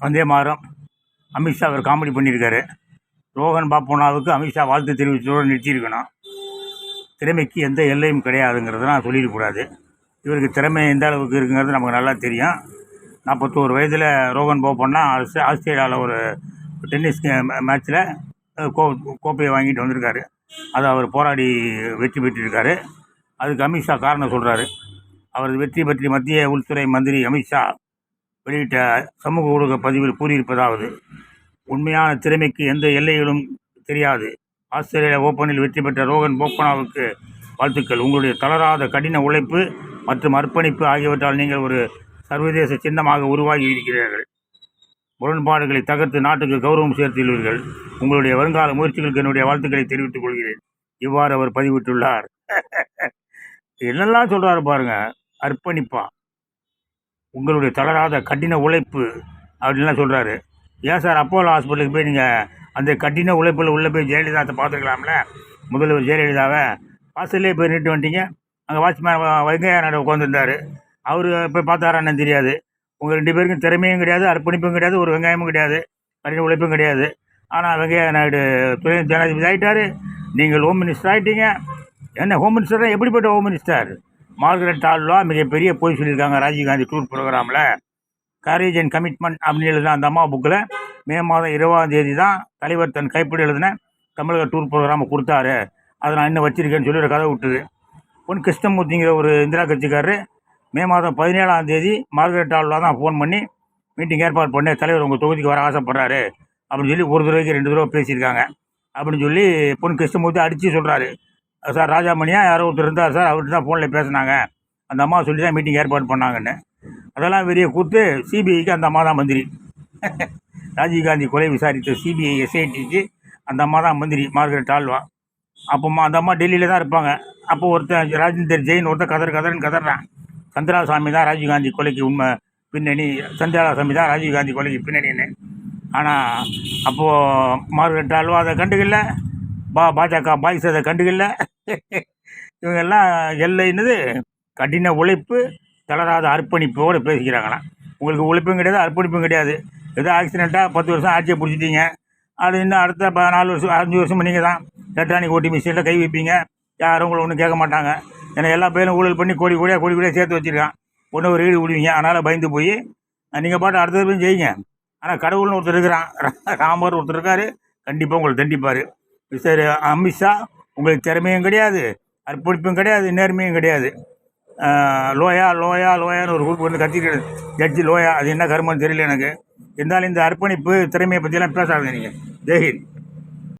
வந்தே மாறும் அமித்ஷா அவர் காமெடி பண்ணியிருக்காரு ரோகன் பாப்போனாவுக்கு அமித்ஷா வாழ்த்து தெரிவித்ததோடு நிறுத்தியிருக்கணும். திறமைக்கு எந்த எல்லையும் கிடையாதுங்கிறத நான் சொல்லிடக்கூடாது இவருக்கு திறமை எந்த அளவுக்கு இருக்குங்கிறது நமக்கு நல்லா தெரியும். நாற்பத்தோரு வயதில் ரோகன் போப்பண்ணா ஆஸ்திரே ஆஸ்திரேலியாவில் ஒரு டென்னிஸ் மேட்ச்சில் கோ கோப்பையை வாங்கிட்டு வந்திருக்காரு. அதை அவர் போராடி வெற்றி பெற்றிருக்காரு. அதுக்கு அமித்ஷா காரணம் சொல்கிறாரு அவரது வெற்றி பற்றி மத்திய உள்துறை மந்திரி அமித்ஷா வெளியிட்ட சமூக ஊடக பதிவில் கூறியிருப்பதாவது உண்மையான திறமைக்கு எந்த எல்லைகளும் தெரியாது. ஆஸ்திரேலியா ஓப்பனில் வெற்றி பெற்ற ரோகன் போப்பனாவுக்கு வாழ்த்துக்கள். உங்களுடைய தளராத கடின உழைப்பு மற்றும் அர்ப்பணிப்பு ஆகியவற்றால் நீங்கள் ஒரு சர்வதேச சின்னமாக உருவாகி இருக்கிறீர்கள். முரண்பாடுகளை தகர்த்து நாட்டுக்கு கௌரவம் சேர்த்துள்ளீர்கள். உங்களுடைய வருங்கால முயற்சிகளுக்கு என்னுடைய வாழ்த்துக்களை தெரிவித்துக் கொள்கிறேன். இவ்வாறு அவர் பதிவிட்டுள்ளார். என்னெல்லாம் சொல்கிறாரு பாருங்க. அர்ப்பணிப்பா. உங்களுடைய தளராத கடின உழைப்பு அப்படின்லாம் சொல்கிறாரு ஏன் சார் அப்போலோ ஹாஸ்பிட்டலுக்கு போய் நீங்கள் அந்த கடின உழைப்பில் உள்ளே போய் ஜெயலலிதாத்தை பார்த்துருக்கலாம்ல? முதல்வர் ஜெயலலிதாவை. வாசல்லே போய் நின்று வந்துட்டீங்க. அங்கே வாட்ச்மேன் வெங்கையா நாயுடு உட்காந்துருந்தார் அவர் போய் பார்த்தாரான்னு தெரியாது. உங்கள் ரெண்டு பேருக்கும் திறமையும் கிடையாது அர்ப்பணிப்பும் கிடையாது ஒரு வெங்காயமும் கிடையாது கடின உழைப்பும் கிடையாது. ஆனால் வெங்கையா நாயுடு துணை ஜனாதிபதி ஆகிட்டார் நீங்கள் ஹோம் மினிஸ்டர் ஆகிட்டீங்க என்ன ஹோம் மினிஸ்டர் எப்படிப்பட்ட ஹோம் மினிஸ்டர் மார்கரெட் ஆல்வா மிகப்பெரிய போய் சொல்லியிருக்காங்க ராஜீவ்காந்தி டூர் ப்ரோக்ராமில் கரேஜ் அண்ட் கமிட்மெண்ட் அப்படின்னு எழுதின அந்த அம்மா புக்கில் மே மாதம் இருபதாம் தேதி தான் தலைவர் தன் கைப்படி எழுதின தமிழக டூர் ப்ரோக்ராமை கொடுத்தாரு. அதை நான் இன்னும் வச்சிருக்கேன்னு சொல்லி ஒரு கதை விட்டுது. பொன் கிருஷ்ணமூர்த்திங்கிற ஒரு இந்திரா கட்சிக்காரரு மே மாதம் பதினேழாம் தேதி மார்கரெட் ஆல்வா தான் ஃபோன் பண்ணி மீட்டிங் ஏற்பாடு பண்ணி தலைவர் உங்கள் தொகுதிக்கு வர ஆசைப்படுறாரு. அப்படின்னு சொல்லி ஒரு தடவைக்கு ரெண்டு தடவை பேசியிருக்காங்க. அப்படின்னு சொல்லி பொன் கிருஷ்ணமூர்த்தி அடித்து சொல்கிறாரு சார் ராஜாமணியா யாரோ ஒருத்தர் இருந்தார் சார் அவர்கிட்ட தான் ஃபோனில் பேசினாங்க. அந்த அம்மா சொல்லி தான் மீட்டிங் ஏற்பாடு பண்ணாங்கன்னு. அதெல்லாம் வெளியே கூத்து சிபிஐக்கு அந்த அம்மா தான் மந்திரி. ராஜீவ்காந்தி கொலை விசாரித்த சிபிஐ எஸ்ஐடிக்கு அந்த அம்மா தான் மந்திரி மார்கரெட் ஆல்வா அப்போ அந்த அம்மா டெல்லியில் தான் இருப்பாங்க. அப்போ ஒருத்தன் ராஜேந்தர் ஜெயின் ஒருத்தன் கதர் கதர்னு கதறான் சந்திராசாமி தான் ராஜீவ்காந்தி கொலைக்கு உண்மை பின்னணி சந்திராசாமி தான் ராஜீவ்காந்தி கொலைக்கு பின்னணின்னு. ஆனால் அப்போது மார்கரெட் ஆல்வா அதை கண்டுக்கல. பா பாஜக பாய்ஸ் அதை கண்டுக்கல. இவங்கெல்லாம் எல்லைன்னது கடின உழைப்பு தளராத அர்ப்பணிப்போடு பேசிக்கிறாங்களாம் உங்களுக்கு உழைப்பும் கிடையாது அர்ப்பணிப்பும் கிடையாது. ஏதோ ஆக்சிடெண்ட்டாக பத்து வருஷம் ஆட்சியை பிடிச்சிட்டீங்க. அது இன்னும் அடுத்த ப நாலு வருஷம் அஞ்சு வருஷம் நீங்கள் தான் எலக்ட்ரானிக் ஓட்டி மிஷினில் கை வைப்பீங்க. யாரும் உங்களை ஒன்றும் கேட்க மாட்டாங்க. ஏன்னா எல்லா பேரும் ஊழல் பண்ணி கோடி கோடியாக கோடி கோடியாக சேர்த்து வச்சுருக்கான். ஒன்று ஒரு ஈடு விடுவீங்க அதனால் பயந்து போய் நீங்கள் பாட்டு அடுத்தது போய் செய்யுங்க. ஆனால் கடவுள்னு ஒருத்தர் இருக்கிறான். ராமர் ஒருத்தர் இருக்கார். கண்டிப்பாக உங்களை தண்டிப்பார். மிஸ்டர் அமித்ஷா உங்களுக்கு திறமையும் கிடையாது அர்ப்பணிப்பும் கிடையாது நேர்மையும் கிடையாது. லோயா லோயா லோயான்னு ஒரு குரூப் வந்து கத்திட்டு ஜட்ஜி லோயா அது என்ன கருமன்னு தெரியல எனக்கு. இருந்தாலும் இந்த அர்ப்பணிப்பு திறமையை பற்றியெல்லாம் பேசாதீங்க நீங்கள் ஜெய்ஹிந்த்